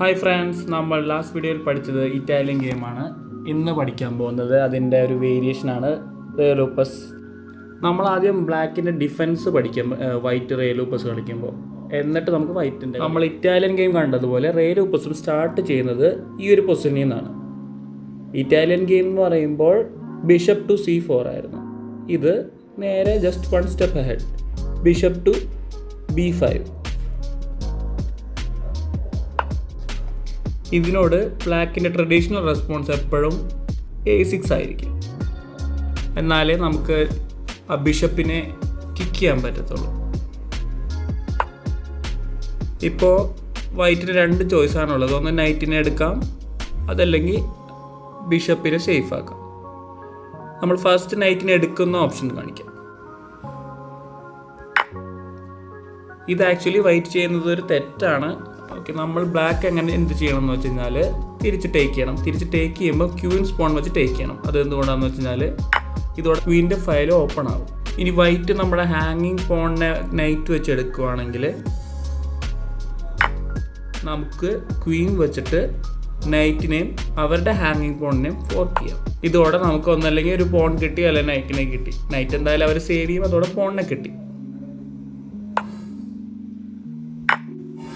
Hi friends നമ്മൾ last വീഡിയോയിൽ പഠിച്ചത് ഇറ്റാലിയൻ ഗെയിമാണ് ഇന്ന് പഠിക്കാൻ പോകുന്നത് അതിന്റെ ഒരു വേരിയേഷനാണ് റേലൂപ്പസ് നമ്മൾ ആദ്യം ബ്ലാക്കിന്റെ ഡിഫൻസ് പഠിക്കും വൈറ്റ് റേലൂപ്പസ് കളിക്കുമ്പോൾ. എന്നിട്ട് നമുക്ക് വൈറ്റിന്റെ നമ്മൾ ഇറ്റാലിയൻ ഗെയിം കണ്ടതുപോലെ റേലൂപ്പസും സ്റ്റാർട്ട് ചെയ്യുന്നത് ഈ ഒരു പൊസിഷനിൽ നിന്നാണ്. ഇറ്റാലിയൻ ഗെയിം എന്ന് പറയുമ്പോൾ ബിഷപ്പ് ടു സി ഫോർ ആയിരുന്നു. ഇത് നേരെ just one step head bishop to B five ഇതിനോട് ബ്ലാക്കിന്റെ ട്രഡീഷണൽ റെസ്പോൺസ് എപ്പോഴും എ സിക്സ് ആയിരിക്കും. എന്നാലേ നമുക്ക് ആ ബിഷപ്പിനെ കിക്ക് ചെയ്യാൻ പറ്റത്തുള്ളൂ. ഇപ്പോൾ വൈറ്റിന് രണ്ട് ചോയ്സാണുള്ളത് ഒന്ന് നൈറ്റിനെ എടുക്കാം. അതല്ലെങ്കിൽ ബിഷപ്പിനെ സേഫ് ആക്കാം. നമ്മൾ ഫസ്റ്റ് നൈറ്റിനെ എടുക്കുന്ന ഓപ്ഷൻ കാണിക്കാം. ഇത് ആക്ച്വലി വൈറ്റ് ചെയ്യുന്നത് ഒരു തെറ്റാണ്. ഓക്കെ നമ്മൾ ബ്ലാക്ക് എങ്ങനെ എന്ത് ചെയ്യണം എന്ന് വെച്ച് കഴിഞ്ഞാൽ തിരിച്ച് ടേക്ക് ചെയ്യണം. തിരിച്ച് ടേക്ക് ചെയ്യുമ്പോൾ ക്യൂൻ സ്പോൺ വെച്ച് ടേക്ക് ചെയ്യണം. അത് എന്തുകൊണ്ടാണെന്ന് വെച്ച് കഴിഞ്ഞാൽ ഇതോടെ ക്യൂവിന്റെ ഫയൽ ഓപ്പൺ ആകും ഇനി വൈറ്റ് നമ്മുടെ ഹാങ്ങിങ് പോണിനെ നൈറ്റ് വെച്ച് എടുക്കുവാണെങ്കിൽ നമുക്ക് ക്വീൻ വെച്ചിട്ട് നൈറ്റിനെയും അവരുടെ ഹാങ്ങിങ് പോണിനെയും ഫോർക്ക് ചെയ്യാം. ഇതോടെ നമുക്ക് ഒന്നല്ലെങ്കിൽ ഒരു പോൺ കിട്ടി അല്ലെങ്കിൽ നൈറ്റിനെ കിട്ടി. നൈറ്റ് എന്തായാലും അവർ സേവ് ചെയ്യും അതോടെ പോണിനെ കിട്ടി.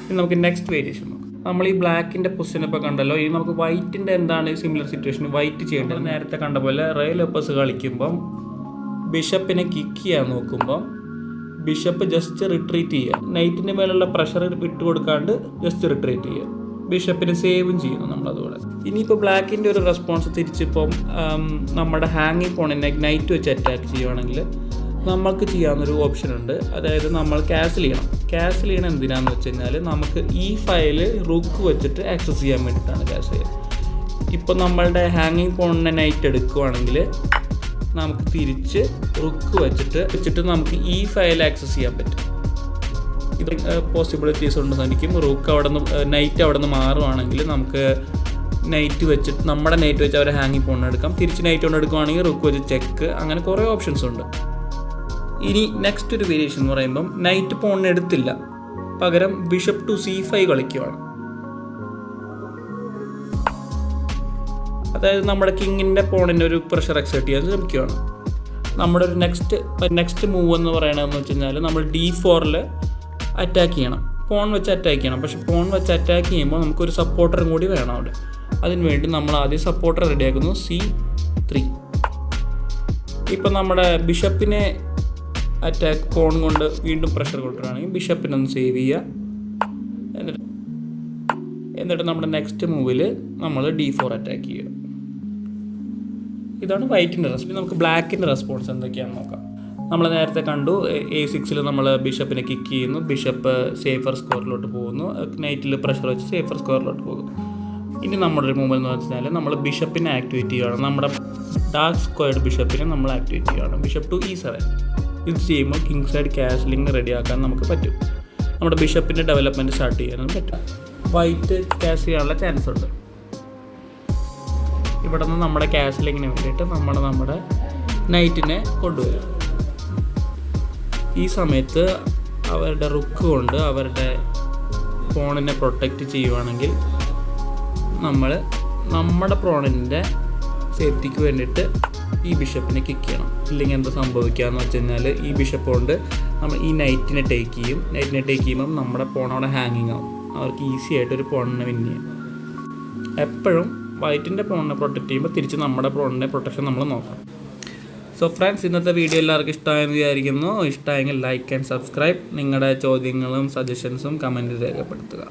ഇനി നമുക്ക് നെക്സ്റ്റ് വേരിയേഷൻ നോക്കാം. നമ്മൾ ഈ ബ്ലാക്കിന്റെ പൊസിഷൻ ഇപ്പോൾ കണ്ടല്ലോ ഇനി നമുക്ക് വൈറ്റിന്റെ എന്താണ് സിമിലർ സിറ്റുവേഷൻ വൈറ്റ് ചെയ്യേണ്ടത്? നേരത്തെ കണ്ട പോലെ റയൽ ഒപ്പസ് കളിക്കുമ്പം ബിഷപ്പിനെ കിക്ക് ചെയ്യാൻ നോക്കുമ്പം ബിഷപ്പ് ജസ്റ്റ് റിട്രീറ്റ് ചെയ്യുക. നൈറ്റിന്റെ മേലുള്ള പ്രഷർ വിട്ടുകൊടുക്കാണ്ട് ജസ്റ്റ് റിട്രീറ്റ് ചെയ്യുക. ബിഷപ്പിനെ സേവും ചെയ്യുന്നു നമ്മളതുപോലെ ഇനിയിപ്പോൾ ബ്ലാക്കിന്റെ ഒരു റെസ്പോൺസ് തിരിച്ചിപ്പം നമ്മുടെ ഹാങ്ങിങ് പോണിനെ നൈറ്റ് വെച്ച് അറ്റാക്ക് ചെയ്യുവാണെങ്കിൽ നമ്മൾക്ക് ചെയ്യാവുന്നൊരു ഓപ്ഷൻ ഉണ്ട്. അതായത് നമ്മൾ ക്യാൻസൽ ചെയ്യണം. ക്യാൻസൽ ചെയ്യണം എന്തിനാന്ന് വെച്ച് കഴിഞ്ഞാൽ നമുക്ക് ഈ ഫയൽ റുക്ക് വെച്ചിട്ട് ആക്സസ് ചെയ്യാൻ വേണ്ടിയിട്ടാണ് ക്യാൻസൽ ചെയ്യുക. ഇപ്പം നമ്മളുടെ ഹാങ്ങിങ് പോണിനെ നൈറ്റ് എടുക്കുവാണെങ്കിൽ നമുക്ക് തിരിച്ച് റുക്ക് വെച്ചിട്ട് വെച്ചിട്ട് നമുക്ക് ഈ ഫയൽ ആക്സസ് ചെയ്യാൻ പറ്റും. ഇത് പോസിബിലിറ്റീസ് ഉണ്ട് എനിക്കും റുക്ക് അവിടെ നിന്ന് നൈറ്റ് അവിടെ നിന്ന് മാറുവാണെങ്കിൽ നമുക്ക് നൈറ്റ് വെച്ചിട്ട് നമ്മുടെ നൈറ്റ് വെച്ച് അവരെ ഹാങ്ങിങ് ഫോണിനെടുക്കാം തിരിച്ച് നൈറ്റ് കൊണ്ട് എടുക്കുവാണെങ്കിൽ റുക്ക് വെച്ച് ചെക്ക് അങ്ങനെ കുറേ ഓപ്ഷൻസ് ഉണ്ട്. ഇനി നെക്സ്റ്റ് ഒരു വേരിയേഷൻ എന്ന് പറയുമ്പം നൈറ്റ് പോണിന് എടുത്തില്ല. പകരം ബിഷപ്പ് ടു സി ഫൈവ് കളിക്കുവാണ്. അതായത് നമ്മുടെ കിങ്ങിന്റെ പോണിന്റെ ഒരു പ്രഷർ എക്സേർട്ട് ചെയ്യാൻ ശ്രമിക്കുകയാണ് നമ്മുടെ ഒരു നെക്സ്റ്റ് നെക്സ്റ്റ് മൂവ് എന്ന് പറയണതെന്ന് വെച്ച് കഴിഞ്ഞാൽ നമ്മൾ ഡി ഫോറിൽ അറ്റാക്ക് ചെയ്യണം. പോൺ വെച്ച് അറ്റാക്ക് ചെയ്യണം. പക്ഷെ പോൺ വെച്ച് അറ്റാക്ക് ചെയ്യുമ്പോൾ നമുക്കൊരു സപ്പോർട്ടറും കൂടി വേണം അവിടെ. അതിനുവേണ്ടി നമ്മൾ ആദ്യം സപ്പോർട്ടർ റെഡിയാക്കുന്നു സി ത്രീ ഇപ്പം നമ്മുടെ ബിഷപ്പിനെ അറ്റാക്ക് പോൺ കൊണ്ട് വീണ്ടും പ്രഷർ കൊടുക്കുകയാണെങ്കിൽ ബിഷപ്പിനെ ഒന്ന് സേവ് ചെയ്യുക. എന്നിട്ട് എന്നിട്ട് നമ്മുടെ നെക്സ്റ്റ് മൂവിൽ നമ്മൾ ഡി ഫോർ അറ്റാക്ക് ചെയ്യുക. ഇതാണ് വൈറ്റിന്റെ റെസ്പോൺസ് നമുക്ക് ബ്ലാക്കിന്റെ റെസ്പോൺസ് എന്തൊക്കെയാണെന്ന് നോക്കാം. നമ്മൾ നേരത്തെ കണ്ടു എ സിക്സിൽ നമ്മൾ ബിഷപ്പിനെ കിക്ക് ചെയ്യുന്നു. ബിഷപ്പ് സേഫർ സ്കോറിലോട്ട് പോകുന്നു. നൈറ്റിൽ പ്രഷർ വെച്ച് സേഫർ സ്കോറിലോട്ട് പോകുന്നു. ഇനി നമ്മുടെ ഒരു മൂവ്മെന്റ് എന്ന് വെച്ചാൽ നമ്മൾ ബിഷപ്പിനെ ആക്ടിവേറ്റ് ചെയ്യുകയാണ്. നമ്മുടെ ഡാർക്ക് സ്ക്വയർഡ് ബിഷപ്പിനെ നമ്മൾ ആക്ടിവേറ്റ് ചെയ്യുകയാണ്. ബിഷപ്പ് ടു ഈ സെവൻ ഇത് ചെയ്യുമ്പോൾ കിങ് സൈഡ് കാസ്ലിംഗ് റെഡിയാക്കാൻ നമുക്ക് പറ്റും. നമ്മുടെ ബിഷപ്പിന്റെ ഡെവലപ്മെന്റ് സ്റ്റാർട്ട് ചെയ്യാനും പറ്റും. വൈറ്റ് ക്യാസ് ചെയ്യാനുള്ള ചാൻസ് ഉണ്ട്. ഇവിടെ നിന്ന് നമ്മുടെ കാസ്ലിങ്ങിന് വേണ്ടിയിട്ട് നമ്മൾ നമ്മുടെ നൈറ്റിനെ കൊണ്ടുവരും. ഈ സമയത്ത് അവരുടെ റുക്ക് കൊണ്ട് അവരുടെ ഫോണിനെ പ്രൊട്ടക്റ്റ് ചെയ്യുവാണെങ്കിൽ നമ്മൾ നമ്മുടെ പ്രോണിന്റെ സേഫ്റ്റിക്ക് വേണ്ടിയിട്ട് ഈ ബിഷപ്പിനെ കിക്ക് ചെയ്യണം. ഇല്ലെങ്കിൽ എന്താ സംഭവിക്കുക എന്ന് വെച്ച് കഴിഞ്ഞാൽ ഈ ബിഷപ്പ് കൊണ്ട് നമ്മൾ ഈ നൈറ്റിനെ ടേക്ക് ചെയ്യും. നൈറ്റിനെ ടേക്ക് ചെയ്യുമ്പം നമ്മുടെ പോൺ അവിടെ ഹാങ്ങിങ് ആവും. അവർക്ക് ഈസി ആയിട്ട് ഒരു പോണിനെ വിൻ ചെയ്യും. എപ്പോഴും വൈറ്റിന്റെ പോണിനെ പ്രൊട്ടക്ട് ചെയ്യുമ്പോൾ തിരിച്ച് നമ്മുടെ പോണിന്റെ പ്രൊട്ടക്ഷൻ നമ്മൾ നോക്കണം. സോ ഫ്രണ്ട്സ് ഇന്നത്തെ വീഡിയോ എല്ലാവർക്കും ഇഷ്ടമായെന്ന് വിചാരിക്കുന്നു. ഇഷ്ടമായെങ്കിൽ ലൈക്ക് ആൻഡ് സബ്സ്ക്രൈബ് നിങ്ങളുടെ ചോദ്യങ്ങളും സജഷൻസും കമന്റ് രേഖപ്പെടുത്തുക.